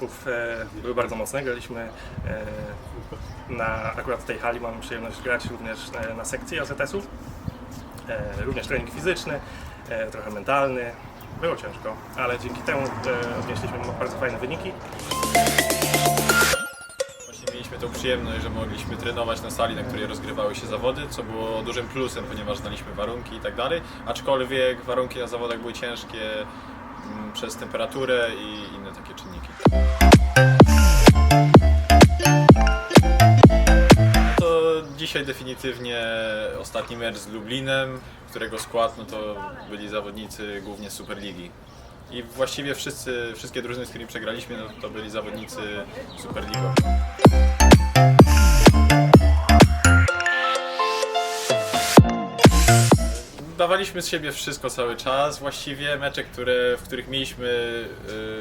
kampów e, były bardzo mocne. Graliśmy e, na akurat tej hali mamy przyjemność grać również e, na sekcji AZS-ów. E, również trening fizyczny, trochę mentalny. Było ciężko, ale dzięki temu odnieśliśmy bardzo fajne wyniki. Mieliśmy tą przyjemność, że mogliśmy trenować na sali, na której rozgrywały się zawody, co było dużym plusem, ponieważ znaliśmy warunki i tak dalej. Aczkolwiek warunki na zawodach były ciężkie przez temperaturę i inne takie czynniki. To dzisiaj definitywnie ostatni mecz z Lublinem, którego skład no to byli zawodnicy głównie Superligi. I właściwie wszyscy, wszystkie drużyny, z którymi przegraliśmy, no to byli zawodnicy Superligowi. Dawaliśmy z siebie wszystko cały czas. Właściwie mecze, które, w których mieliśmy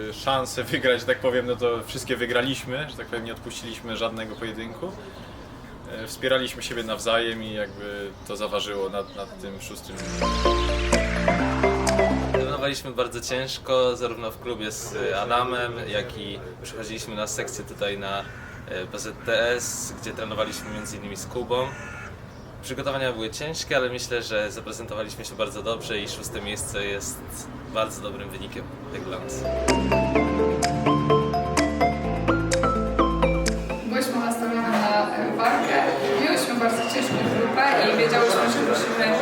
y, szansę wygrać, że tak powiem, no to wszystkie wygraliśmy, że tak powiem, nie odpuściliśmy żadnego pojedynku. Y, wspieraliśmy siebie nawzajem i jakby to zaważyło nad, nad tym szóstym. Trenowaliśmy bardzo ciężko, zarówno w klubie z y, Adamem, jak i przychodziliśmy na sekcję tutaj na y, PZTS, gdzie trenowaliśmy m.in. z Kubą. Przygotowania były ciężkie, ale myślę, że zaprezentowaliśmy się bardzo dobrze i szóste miejsce jest bardzo dobrym wynikiem, jak dla nas. Byłyśmy nastawione na walkę. Mieliśmy bardzo ciężką grupę i wiedziałyśmy, że musimy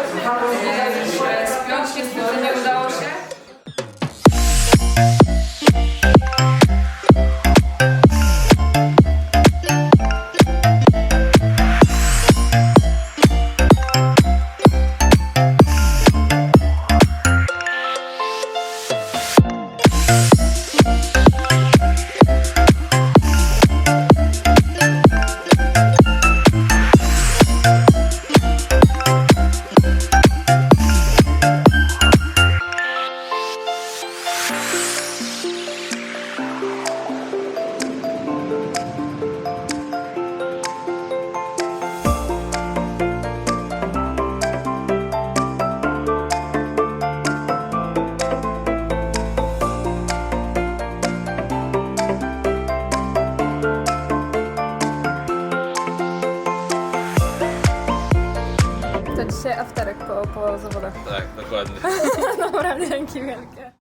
dzisiaj afterek po, po zawodach. Tak, dokładnie. Dobra, dzięki wielkie.